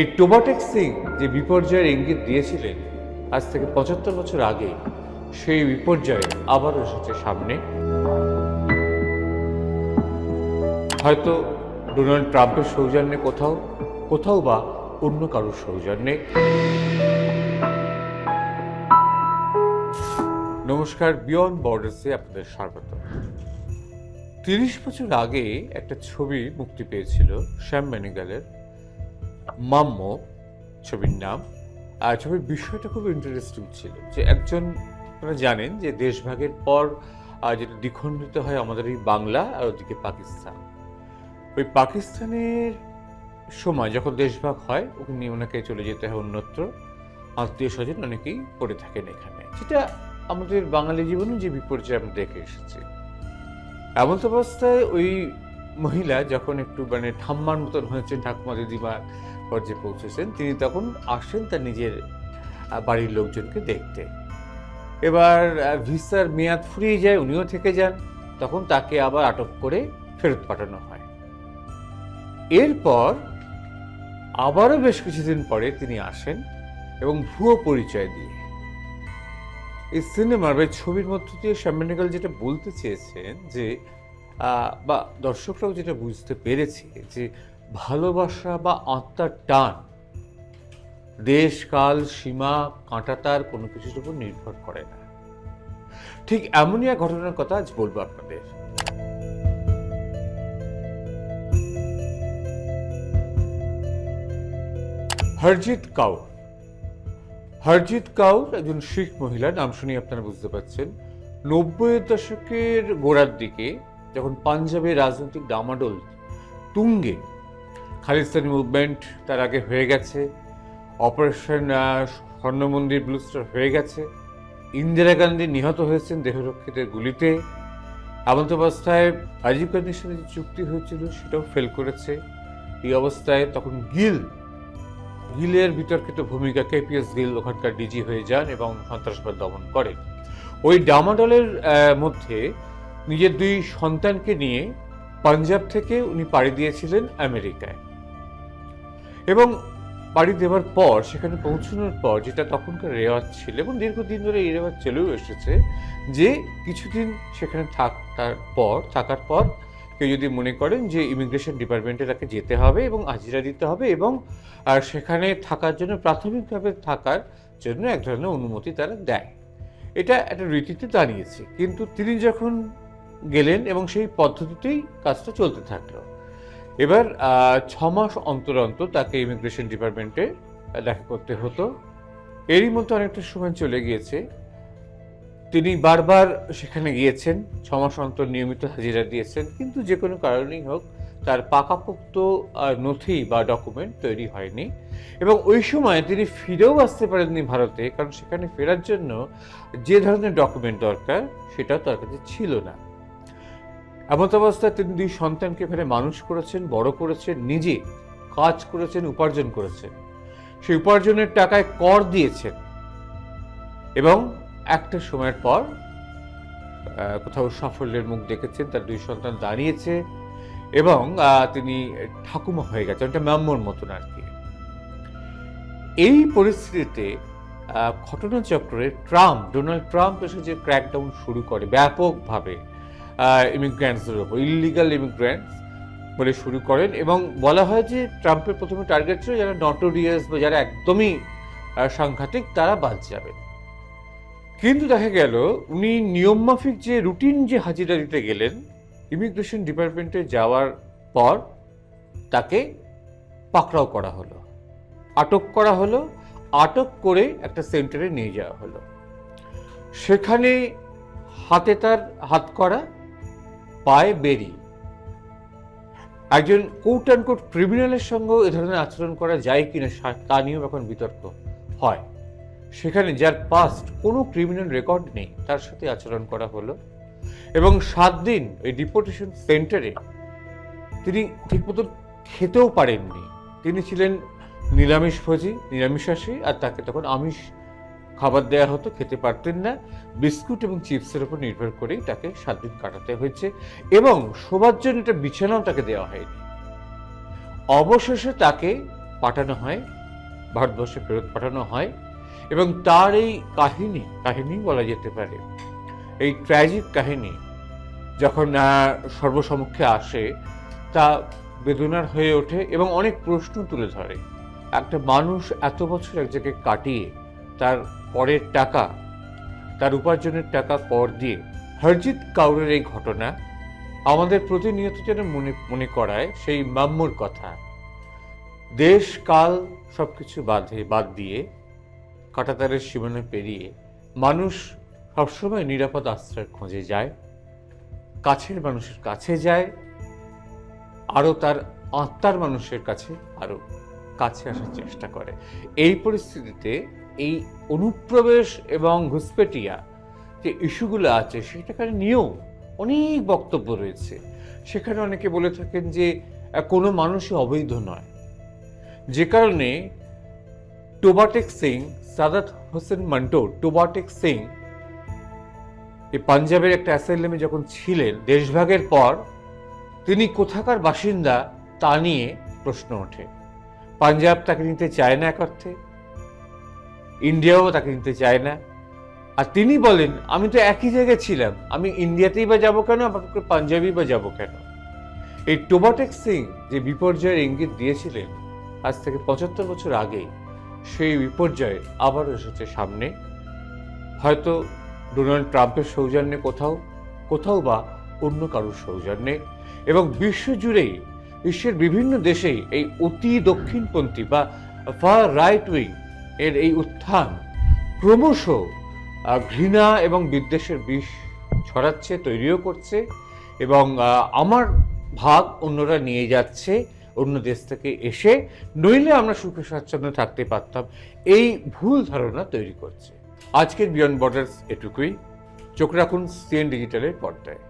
এই টোবাটেক সিং যে বিপর্যয়ের ইঙ্গিত দিয়েছিলেন, আজ থেকে পঁচাত্তর বছর আগে, সেই বিপর্যয় আবারও এসেছে সামনে। হয়তো ডোনাল্ড ট্রাম্পের সৌজন্যে কোথাও কোথাও বা অন্য কারোর সৌজন্যে। নমস্কার বিয়ন্ড বর্ডার্সে আপনাদের স্বাগত। তিরিশ বছর আগে একটা ছবি মুক্তি পেয়েছিল শ্যাম বেনিগালের মাম্ম ছবির নাম। আর ছবির বিষয়টা খুব ইন্টারেস্টিং ছিল যে একজন আপনারা জানেন যে দেশভাগের পর যেটা দ্বিখণ্ডিত হয় আমাদের এই বাংলা আর ওদিকে পাকিস্তান। ওই পাকিস্তানের সময় যখন দেশভাগ হয়, ওখানে ওনাকে চলে যেতে হয় অন্যত্র। আত্মীয় স্বজন অনেকেই পড়ে থাকেন এখানে। যেটা আমাদের বাঙালি জীবনে যে বিপর্যয় আমরা দেখে এসেছি। এমন অবস্থায় ওই মহিলা যখন একটু মানে ঠাম্মার মতন হয়েছেন ঠাকুমা দিদিমার পর্যায়ে পৌঁছেছেন। তিনি তখন আসেন তার নিজের বাড়ির লোকজনকে দেখতে। এবার ভিসার মেয়াদ ফুরিয়ে যায়, উনিও থেকে যান। তখন তাকে আবার আটক করে ফেরত পাঠানো হয়। এরপর আবারও বেশ কিছুদিন পরে তিনি আসেন এবং ভুয়ো পরিচয় দিয়ে এই সিনেমার বা ছবির মধ্য দিয়ে শ্যামানিকাল যেটা বলতে চেয়েছেন যে বা দর্শকরাও যেটা বুঝতে পেরেছে যে ভালোবাসা বা আত্মার টান, দেশ, কাল, সীমা কাঁটাতার কোনো কিছুর উপর নির্ভর করে না। ঠিক এমনই এক ঘটনার কথা আজ বলব আপনাদের। হরজিৎ কাউর। হরজিৎ কাউর একজন শিখ মহিলা, নাম শুনে আপনারা বুঝতে পারছেন নব্বইয়ের দশকের গোড়ার দিকে যখন পাঞ্জাবের রাজনৈতিক ডামাডোল তুঙ্গে খালিস্তানি মুভমেন্ট তার আগে হয়ে গেছে, অপারেশন স্বর্ণমন্দির ব্লুস্টার হয়ে গেছে, ইন্দিরা গান্ধী নিহত হয়েছেন দেহরক্ষীদের গুলিতে। এমন অবস্থায় রাজীব গান্ধীর সাথে যে চুক্তি হয়েছিল সেটাও ফেল করেছে। এই অবস্থায় তখন গিল, গিলের বিতর্কিত ভূমিকা কেপিএস গিল ওখানকার ডিজি হয়ে যান এবং সন্ত্রাসবাদ দমন করেন। ওই ডামাডলের মধ্যে নিজের দুই সন্তানকে নিয়ে পাঞ্জাব থেকে উনি পাড়ি দিয়েছিলেন আমেরিকায়। এবং পাড়ি দেওয়ার পর, সেখানে পৌঁছানোর পর যেটা তখনকার রেওয়াজ ছিল এবং দীর্ঘদিন ধরে এই রেওয়াজ চলেও এসেছে যে কিছুদিন সেখানে থাকার পর থাকার পর কেউ যদি মনে করেন যে ইমিগ্রেশন ডিপার্টমেন্টে তাকে যেতে হবে এবং হাজিরা দিতে হবে এবং, আর সেখানে থাকার জন্য, প্রাথমিকভাবে থাকার জন্য এক ধরনের অনুমতি তারা দেয়। এটা একটা রীতিতে দাঁড়িয়েছে। কিন্তু তিনি যখন গেলেন এবং সেই পদ্ধতিতেই কাজটা চলতে থাকল। এবার ছ মাস অন্তর অন্তর তাকে ইমিগ্রেশন ডিপার্টমেন্টে দেখা করতে হতো। এরই মধ্যে অনেকটা সময় চলে গিয়েছে। তিনি বারবার সেখানে গিয়েছেন ছ মাস অন্তর নিয়মিত হাজিরা দিয়েছেন, কিন্তু যে কোনো কারণেই হোক তার পাকাপোক্ত নথি বা ডকুমেন্ট তৈরি হয়নি। এবং ওই সময় তিনি ফিরেও আসতে পারেননি ভারতে, কারণ সেখানে ফেরার জন্য যে ধরনের ডকুমেন্ট দরকার সেটাও তার কাছে ছিল না। এমত অবস্থায় তিনি দুই সন্তানকে ফেলে মানুষ করেছেন, বড় করেছেন, নিজে কাজ করেছেন, উপার্জন করেছেন। সেই উপার্জনের টাকায় কর দিয়েছেন। এবং একটা সময়ের পর কোথাও সাফল্যের মুখ দেখেছেন, তার দুই সন্তান দাঁড়িয়েছে এবং তিনি ঠাকুমা হয়ে গেছেন, একটা ম্যাম্মর মতন আর কি। এই পরিস্থিতিতে ঘটনাচক্রে ট্রাম্প, ডোনাল্ড ট্রাম্প এসে যে ক্র্যাকডাউন শুরু করে, ব্যাপকভাবে ইমিগ্রেন্টসদের উপর ইলিগাল ইমিগ্রেন্টস বলে শুরু করেন এবং বলা হয় যে ট্রাম্পের প্রথমে টার্গেট ছিল যারা নটোরিয়াস বা যারা একদমই সাংঘাতিক তারা বাদ যাবেন কিন্তু দেখা গেল উনি নিয়মমাফিক যে রুটিন যে হাজিরা দিতে গেলেন ইমিগ্রেশন ডিপার্টমেন্টে যাওয়ার পর তাকে পাকড়াও করা হলো। আটক করা হলো, আটক করে একটা সেন্টারে নিয়ে যাওয়া হলো। সেখানে হাতে তার হাত করা পায়ে বেরি। একজন কোট অ্যান্ড কোট ক্রিমিনালের সঙ্গেও এ ধরনের আচরণ করা যায় কিনা তা নিয়েও এখন বিতর্ক হয়। সেখানে যার পাস্ট কোনো ক্রিমিনাল রেকর্ড নেই, তার সাথে আচরণ করা হলো এবং সাত দিন ওই ডিপোর্টেশন সেন্টারে তিনি ঠিকমতো খেতেও পারেননি। তিনি ছিলেন নিরামিষ ভোজী নিরামিষাসী আর তাকে তখন আমিষ খাবার দেওয়া হতো, খেতে পারতেন না। বিস্কুট এবং চিপসের উপর নির্ভর করেই তাকে সাত দিন কাটাতে হয়েছে এবং শোবার জন্য একটা বিছানাও তাকে দেওয়া হয়নি। অবশেষে তাকে পাঠানো হয়, ভারতবর্ষে ফেরত পাঠানো হয় এবং তার এই কাহিনী কাহিনী বলা যেতে পারে, এই ট্র্যাজিক কাহিনী যখন সর্বসমক্ষে আসে, তা বেদনার হয়ে ওঠে এবং অনেক প্রশ্ন তুলে ধরে। একটা মানুষ এত বছর এক জায়গায় কাটিয়ে তার পরের টাকা, তার উপার্জনের টাকা কর দিয়ে হরজিৎ কাউরের এই ঘটনা আমাদের প্রতিনিয়ত যেন মনে মনে করায় সেই মাম্মুর কথা। দেশ, কাল সবকিছু বাধে, বাদ দিয়ে কাটাতারের সীমানা পেরিয়ে মানুষ সবসময় নিরাপদ আশ্রয়ের খোঁজে যায়, কাছের মানুষের কাছে যায়, আরও তার আত্মার মানুষের কাছে আরও কাছে আসার চেষ্টা করে। এই পরিস্থিতিতে এই অনুপ্রবেশ এবং ঘুসপেটিয়া যে ইস্যুগুলো আছে সেটাকে নিয়েও অনেক বক্তব্য রয়েছে। সেখানে অনেকে বলে থাকেন যে কোনো মানুষই অবৈধ নয়। যে কারণে টোবাটেক সিং, সাদাত হোসেন মান্টো টোবাটেক সিং এই পাঞ্জাবের একটা অ্যাসাইলামে যখন ছিলেন দেশভাগের পর, তিনি কোথাকার বাসিন্দা তা নিয়ে প্রশ্ন ওঠে। পাঞ্জাব তাকে নিতে চায় না এক অর্থে ইন্ডিয়াও তাকে নিতে চায় না। আর তিনি বলেন, আমি তো একই জায়গায় ছিলাম। আমি ইন্ডিয়াতেই বা যাব কেন? আবার পাঞ্জাবি বা যাব কেন? এই টোবাটেক সিং যে বিপর্যয়ের ইঙ্গিত দিয়েছিলেন, আজ থেকে পঁচাত্তর বছর আগে, সেই বিপর্যয় আবারও এসেছে সামনে। হয়তো ডোনাল্ড ট্রাম্পের সৌজন্যে কোথাও কোথাও বা অন্য কারোর সৌজন্যে। এবং বিশ্বজুড়েই বিশ্বের বিভিন্ন দেশেই এই অতি দক্ষিণপন্থী বা ফার রাইট উইং এর এই উত্থান ক্রমশ ঘৃণা এবং বিদ্বেষের বিষ ছড়াচ্ছে, তৈরিও করছে এবং আমার ভাগ অন্যরা নিয়ে যাচ্ছে, অন্য দেশ থেকে এসে নইলে আমরা সুখে স্বাচ্ছন্দ্য থাকতে পারতাম। এই ভুল ধারণা তৈরি করছে। আজকের বিয়ন্ড বর্ডার্স এটুকুই। চোখ রাখুন সিএন ডিজিটালের পর্দায়।